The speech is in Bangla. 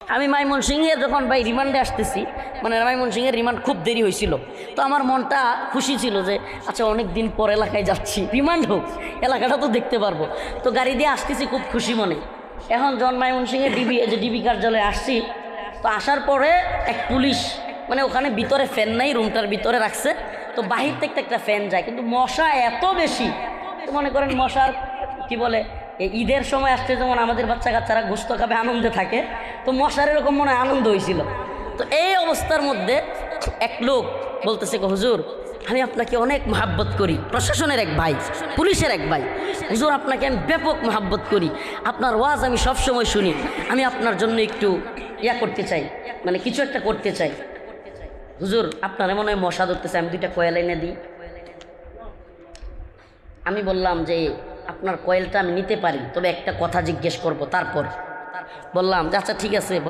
আমি মাইমন সিংহের যখন ভাই রিমান্ডে আসতেছি মানে মাইমন সিংহের রিমান্ড খুব দেরি হয়েছিল। তো আমার মনটা খুশি ছিল যে আচ্ছা অনেক দিন পর এলাকায় যাচ্ছি, রিমান্ড হোক, এলাকাটা তো দেখতে পারব। তো গাড়ি দিয়ে আসতেছি খুব খুশি মনে। এখন জন মাইমন সিংহের ডিবি যে ডিবি কার্যালয়ে আসছি, তো আসার পরে এক পুলিশ মানে ওখানে ভিতরে ফ্যান নাই, রুমটার ভিতরে রাখছে। তো বাহির থেকে একটা ফ্যান যায়, কিন্তু মশা এত বেশি। মনে করেন মশার, কি বলে এই ঈদের সময় আসতে যেমন আমাদের বাচ্চা কাচ্চারা গোস্ত খাবে, আনন্দে থাকে, তো মশার এরকম মনে আনন্দ হয়েছিল তো এই অবস্থার মধ্যে এক লোক বলতেছে হুজুর, আমি আপনাকে অনেক মহাব্বত করি। প্রশাসনের এক ভাই, পুলিশের এক ভাই, হুজুর, আপনাকে আমি ব্যাপক মহাব্বত করি। আপনার ওয়াজ আমি সবসময় শুনি। আমি আপনার জন্য একটু ইয়া করতে চাই মানে কিছু একটা করতে চাই। হুজুর, আপনার মনে হয় মশা ধরতেছে, আমি দুইটা কয়েল এনে দিই। আমি বললাম যে আপনার কয়েলটা আমি নিতে পারি। তবে একটা কথা জিজ্ঞেস করব, তারপর। বললাম আচ্ছা ঠিক আছে।